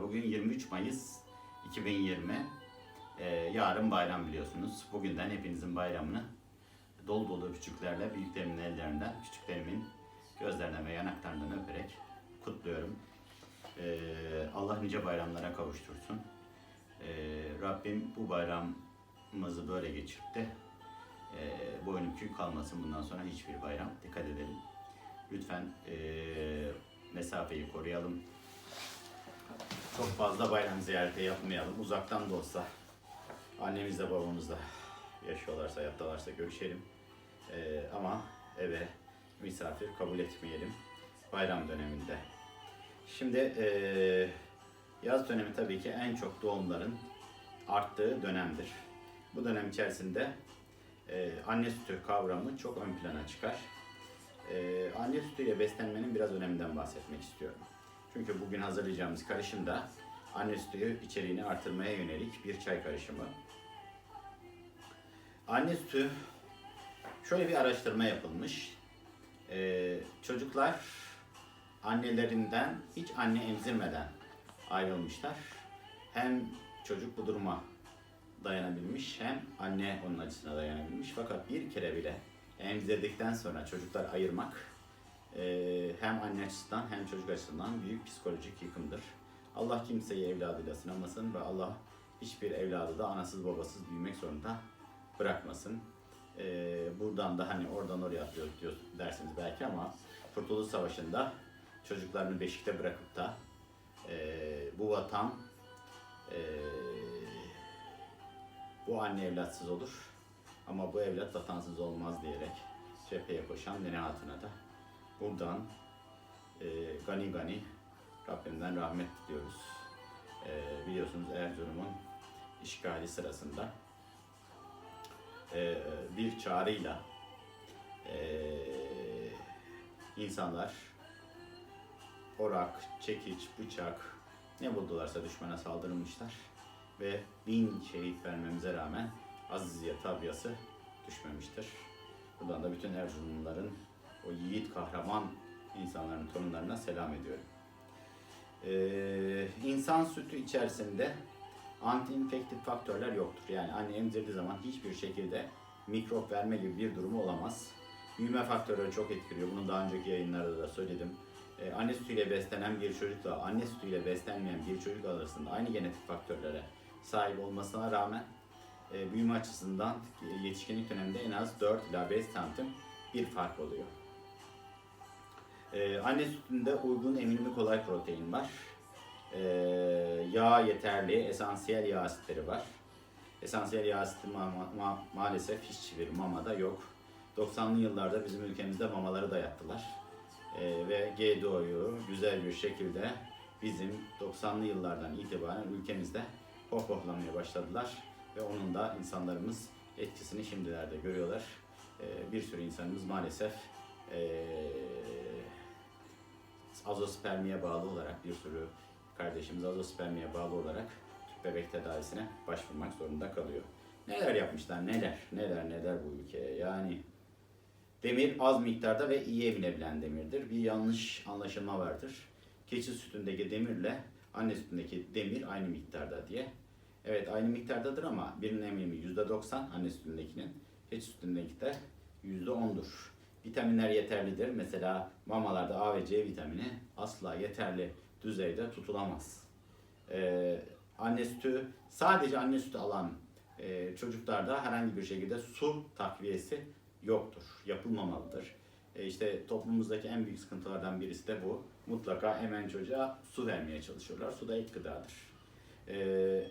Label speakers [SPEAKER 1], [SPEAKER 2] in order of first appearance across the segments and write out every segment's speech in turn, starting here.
[SPEAKER 1] Bugün 23 Mayıs 2020. Ee, yarın bayram biliyorsunuz. Bugünden hepinizin bayramını dolu dolu öpücüklerle büyüklerimin ellerinden, küçüklerimin gözlerinden ve yanaklarından öperek kutluyorum. Ee, Allah nice bayramlara kavuştursun. Ee, Rabbim bu bayramımızı böyle geçirip de e, boynu bükük kalmasın bundan sonra hiçbir bayram. Dikkat edelim. Lütfen e, mesafeyi koruyalım. Çok fazla bayram ziyareti yapmayalım. Uzaktan da olsa annemizle babamızla yaşıyorlarsa, hayattalarsa görüşelim. Ee, ama eve misafir kabul etmeyelim bayram döneminde. Şimdi ee, yaz dönemi tabii ki en çok doğumların arttığı dönemdir. Bu dönem içerisinde ee, anne sütü kavramı çok ön plana çıkar. Ee, anne sütüyle beslenmenin biraz öneminden bahsetmek istiyorum. Çünkü bugün hazırlayacağımız karışım da anne sütü içeriğini artırmaya yönelik bir çay karışımı. Anne sütü şöyle bir araştırma yapılmış. Ee, çocuklar annelerinden hiç anne emzirmeden ayrılmışlar. Hem çocuk bu duruma dayanabilmiş hem anne onun acısına dayanabilmiş. Fakat bir kere bile emzirdikten sonra çocuklar ayırmak hem anne açısından hem çocuk açısından büyük psikolojik yıkımdır. Allah kimseyi evladıyla sınamasın ve Allah hiçbir evladı da anasız babasız büyümek zorunda bırakmasın. Ee, buradan da hani oradan oraya atlıyoruz diyor dersiniz belki ama Kurtuluş Savaşı'nda çocuklarını beşikte bırakıp da ee, bu vatan ee, bu anne evlatsız olur ama bu evlat vatansız olmaz diyerek cepheye koşan Nene Hatun'a da buradan e, gani gani Rabbimden rahmet diliyoruz. E, biliyorsunuz Erzurum'un işgali sırasında e, bir çağrıyla e, insanlar orak, çekiç, bıçak ne buldularsa düşmana saldırmışlar ve bin şehit vermemize rağmen Aziziye tabyası düşmemiştir. Buradan da bütün Erzurumluların o yiğit kahraman insanların torunlarına selam ediyorum. Ee, insan sütü içerisinde antiinfektif faktörler yoktur. Yani anne emzirdiği zaman hiçbir şekilde mikrop verme gibi bir durumu olamaz. Büyüme faktörleri çok etkiliyor. Bunu daha önceki yayınlarda da söyledim. Ee, anne sütüyle beslenen bir çocukla anne sütüyle beslenmeyen bir çocuk arasında aynı genetik faktörlere sahip olmasına rağmen e, büyüme açısından yetişkinlik döneminde en az 4 ila 5 santim bir fark oluyor. Ee, anne sütünde uygun emilimi kolay protein var. Ee, yağ yeterli, esansiyel yağ asitleri var. Esansiyel yağ asiti ma- ma- maalesef hiçbir mamada yok. 90'lı yıllarda bizim ülkemizde mamaları dayattılar. Ee, ve GDO'yu güzel bir şekilde bizim 90'lı yıllardan itibaren ülkemizde pohpohlamaya başladılar. Ve onun da insanlarımız etkisini şimdilerde görüyorlar. Ee, bir sürü insanımız maalesef ee, azospermiye bağlı olarak bir sürü kardeşimiz azospermiye bağlı olarak tüp bebek tedavisine başvurmak zorunda kalıyor. Neler yapmışlar neler neler neler bu ülkeye yani demir az miktarda ve iyi emilebilen demirdir. Bir yanlış anlaşılma vardır. Keçi sütündeki demirle anne sütündeki demir aynı miktarda diye. Evet aynı miktardadır ama birinin emilimi %90 anne sütündekinin, keçi sütündeki de %10'dur. Vitaminler yeterlidir. Mesela mamalarda A ve C vitamini asla yeterli düzeyde tutulamaz. Ee, anne sütü, sadece anne sütü alan e, çocuklarda herhangi bir şekilde su takviyesi yoktur, yapılmamalıdır. E, işte toplumumuzdaki en büyük sıkıntılardan birisi de bu. Mutlaka hemen çocuğa su vermeye çalışıyorlar. Su da ilk gıdadır. Ee,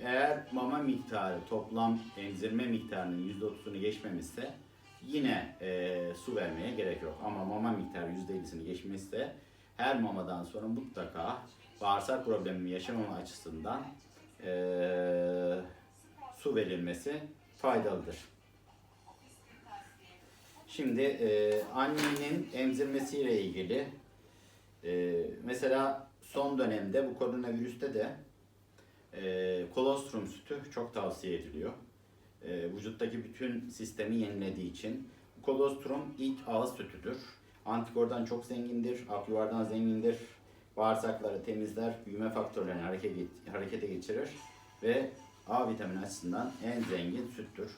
[SPEAKER 1] eğer mama miktarı toplam emzirme miktarının %30'unu geçmemişse yine e, su vermeye gerek yok. Ama mama miktarı %50'sini geçmişse her mamadan sonra mutlaka bağırsak problemi yaşamama açısından e, su verilmesi faydalıdır. Şimdi e, annenin emzirmesiyle ilgili e, mesela son dönemde bu koronavirüste de e, kolostrum sütü çok tavsiye ediliyor. E, vücuttaki bütün sistemi yenilediği için. Kolostrum ilk ağız sütüdür. Antikordan çok zengindir, akyuvardan zengindir, bağırsakları temizler, büyüme faktörlerini hareket, harekete geçirir ve A vitamini açısından en zengin süttür.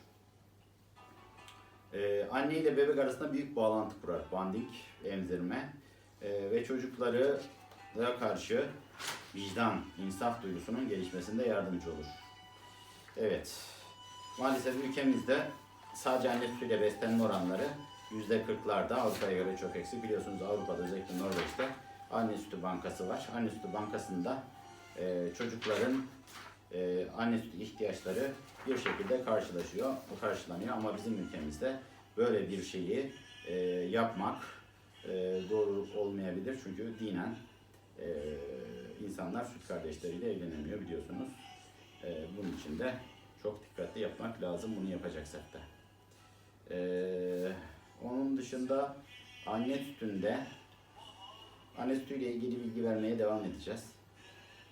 [SPEAKER 1] Ee, anne ile bebek arasında büyük bağlantı kurar. Bandik, emzirme Ee, ve çocukları da karşı vicdan, insaf duygusunun gelişmesinde yardımcı olur. Evet, maalesef ülkemizde sadece anne sütüyle beslenme oranları %40'larda Avrupa'ya göre çok eksik. Biliyorsunuz Avrupa'da özellikle Norveç'te anne sütü bankası var. Anne sütü bankasında e, çocukların e, anne sütü ihtiyaçları bir şekilde karşılaşıyor, karşılanıyor ama bizim ülkemizde böyle bir şeyi e, yapmak e, doğru olmayabilir çünkü dinen e, insanlar süt kardeşleriyle evlenemiyor biliyorsunuz. E, bunun için de çok dikkatli yapmak lazım bunu yapacaksak da. E, onun dışında anne sütünde anne sütüyle ilgili bilgi vermeye devam edeceğiz.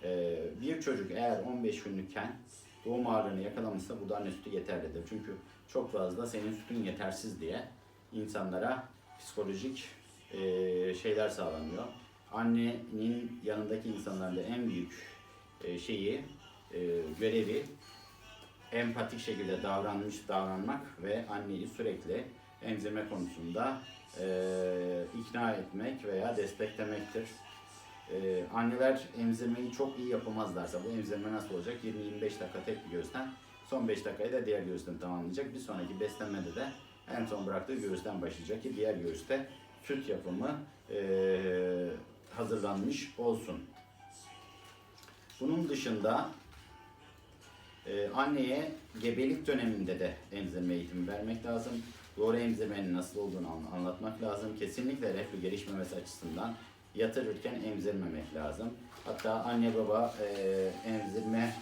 [SPEAKER 1] Ee, bir çocuk eğer 15 günlükken doğum ağrını yakalamışsa bu da anne sütü yeterlidir. Çünkü çok fazla senin sütün yetersiz diye insanlara psikolojik e, şeyler sağlanıyor. Annenin yanındaki insanların da en büyük e, şeyi, e, görevi empatik şekilde davranmış davranmak ve anneyi sürekli emzirme konusunda e, ikna etmek veya desteklemektir. Ee, anneler emzirmeyi çok iyi yapamazlarsa bu emzirme nasıl olacak? 20-25 dakika tek bir göğüsten, son 5 dakikayı da diğer göğüsten tamamlayacak. Bir sonraki beslenmede de en son bıraktığı göğüsten başlayacak ki diğer göğüste süt yapımı ee, hazırlanmış olsun. Bunun dışında ee, anneye gebelik döneminde de emzirme eğitimi vermek lazım. Doğru emzirmenin nasıl olduğunu an- anlatmak lazım. Kesinlikle reflü gelişmemesi açısından yatırırken emzirmemek lazım. Hatta anne baba e, emzirme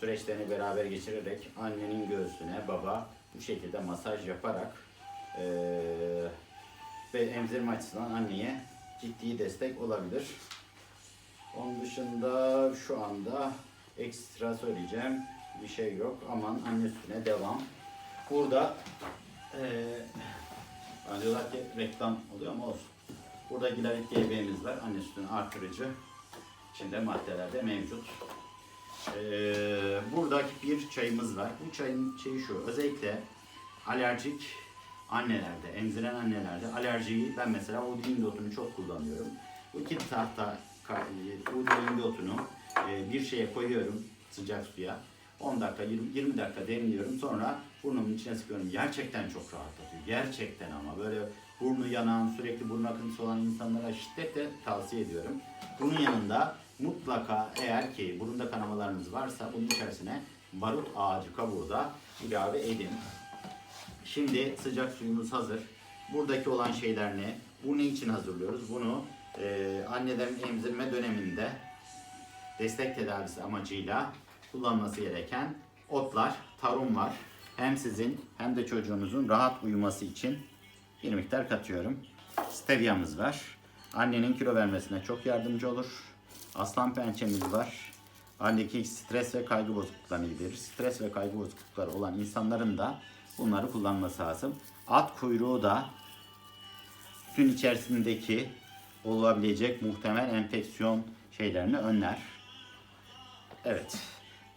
[SPEAKER 1] süreçlerini beraber geçirerek annenin göğsüne baba bu şekilde masaj yaparak e, ve emzirme açısından anneye ciddi destek olabilir. Onun dışında şu anda ekstra söyleyeceğim bir şey yok. Aman anne sütüne devam. Burada hani diyorlar ki reklam oluyor ama olsun. Burada Gilarit GB'miz var. Anne sütünü artırıcı. İçinde maddelerde mevcut. Eee buradaki bir çayımız var. Bu çayın şeyi şu. Özellikle alerjik annelerde, emziren annelerde alerjiyi ben mesela udin otunu çok kullanıyorum. Bu iki tahta udin otunu e, bir şeye koyuyorum sıcak suya. 10 dakika, 20, 20 dakika demliyorum. Sonra burnumun içine sıkıyorum. Gerçekten çok rahatlatıyor. Gerçekten ama böyle burnu yanan, sürekli burun akıntısı olan insanlara şiddetle tavsiye ediyorum. Bunun yanında mutlaka eğer ki burunda kanamalarınız varsa bunun içerisine barut ağacı kabuğu da ilave edin. Şimdi sıcak suyumuz hazır. Buradaki olan şeyler ne? Bu ne için hazırlıyoruz? Bunu e, annelerin emzirme döneminde destek tedavisi amacıyla kullanması gereken otlar, tarım var. Hem sizin hem de çocuğunuzun rahat uyuması için bir miktar katıyorum. Stevia'mız var. Annenin kilo vermesine çok yardımcı olur. Aslan pençemiz var. Annedeki stres ve kaygı bozukluklarını giderir. Stres ve kaygı bozuklukları olan insanların da bunları kullanması lazım. At kuyruğu da sütün içerisindeki olabilecek muhtemel enfeksiyon şeylerini önler. Evet.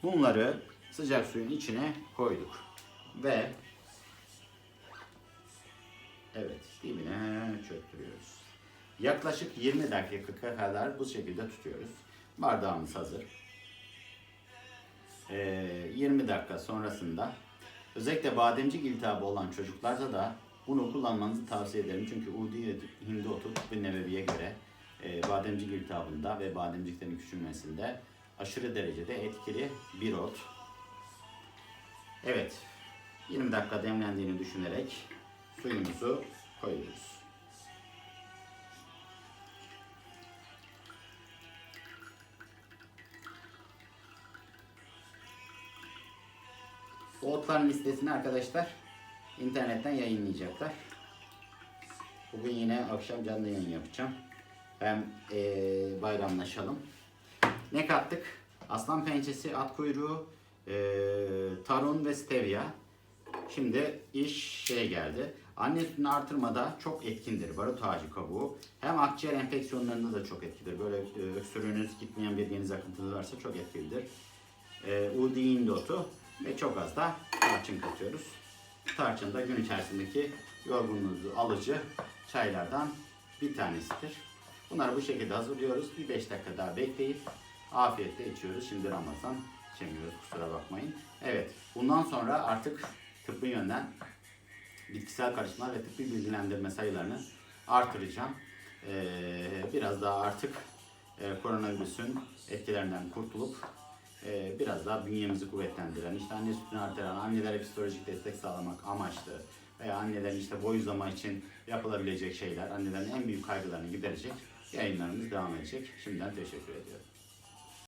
[SPEAKER 1] Bunları sıcak suyun içine koyduk. Ve evet dibine çöktürüyoruz. Yaklaşık 20 dakika kadar bu şekilde tutuyoruz. Bardağımız hazır. Ee, 20 dakika sonrasında özellikle bademcik iltihabı olan çocuklarda da bunu kullanmanızı tavsiye ederim. Çünkü Udi hindi otu tıbbi nebeviye göre e, bademcik iltihabında ve bademciklerin küçülmesinde aşırı derecede etkili bir ot. Evet, 20 dakika demlendiğini düşünerek suyumuzu koyuyoruz. Bu otların listesini arkadaşlar internetten yayınlayacaklar. Bugün yine akşam canlı yayın yapacağım. Hem eee, bayramlaşalım. Ne kattık? Aslan pençesi, at kuyruğu, eee tarun ve stevia. Şimdi iş şey geldi. Anne sütünü artırmada çok etkindir barut ağacı kabuğu. Hem akciğer enfeksiyonlarında da çok etkilidir. Böyle e, öksürüğünüz gitmeyen bir deniz akıntınız varsa çok etkilidir. E, Udi otu ve çok az da tarçın katıyoruz. Tarçın da gün içerisindeki yorgunluğunuzu alıcı çaylardan bir tanesidir. Bunları bu şekilde hazırlıyoruz. Bir 5 dakika daha bekleyip afiyetle içiyoruz. Şimdi Ramazan içemiyoruz kusura bakmayın. Evet bundan sonra artık tıbbi yönden bitkisel karışımlar ve tıbbi bilgilendirme sayılarını artıracağım. Ee, biraz daha artık e, koronavirüsün etkilerinden kurtulup e, biraz daha bünyemizi kuvvetlendiren, işte anne sütünü artıran, annelere psikolojik destek sağlamak amaçlı veya annelerin işte boy uzama için yapılabilecek şeyler, annelerin en büyük kaygılarını giderecek yayınlarımız devam edecek. Şimdiden teşekkür ediyorum.